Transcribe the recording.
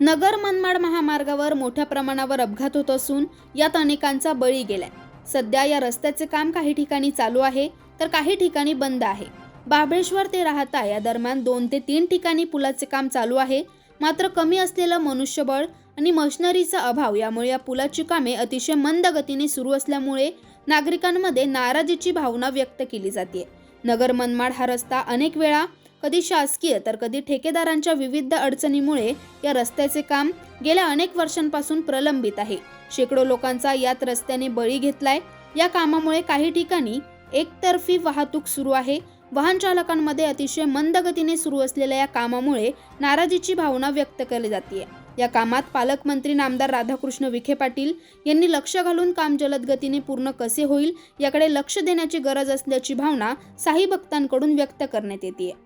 नगर मनमाड महामार्गावर मोठ्या प्रमाणावर अपघात होत असून यात अनेकांचा बळी गेलाय. सध्या या रस्त्याचे काम काही ठिकाणी चालू आहे तर काही ठिकाणी बंद आहे. बाभळेश्वर ते राहता या दरम्यान दोन ते तीन ठिकाणी पुलाचे काम चालू आहे मात्र कमी असलेलं मनुष्यबळ आणि मशिनरीचा अभाव यामुळे या पुलाची कामे अतिशय मंद गतीने सुरू असल्यामुळे नागरिकांमध्ये नाराजीची भावना व्यक्त केली जाते. नगर मनमाड हा रस्ता अनेक वेळा कधी शासकीय तर कधी ठेकेदारांच्या विविध अडचणीमुळे या रस्त्याचे काम गेल्या अनेक वर्षांपासून प्रलंबित आहे. शेकडो लोकांचा यात रस्त्याने बळी घेतलाय. या कामामुळे काही ठिकाणी एकतर्फी वाहतूक सुरू आहे. वाहन चालकांमध्ये अतिशय मंद गतीने सुरू असलेल्या या कामामुळे नाराजीची भावना व्यक्त केली जाते या कामात पालकमंत्री नामदार राधाकृष्ण विखे पाटील यांनी लक्ष घालून काम जलद गतीने पूर्ण कसे होईल याकडे लक्ष देण्याची गरज असल्याची भावना साई भक्तांकडून व्यक्त करण्यात येते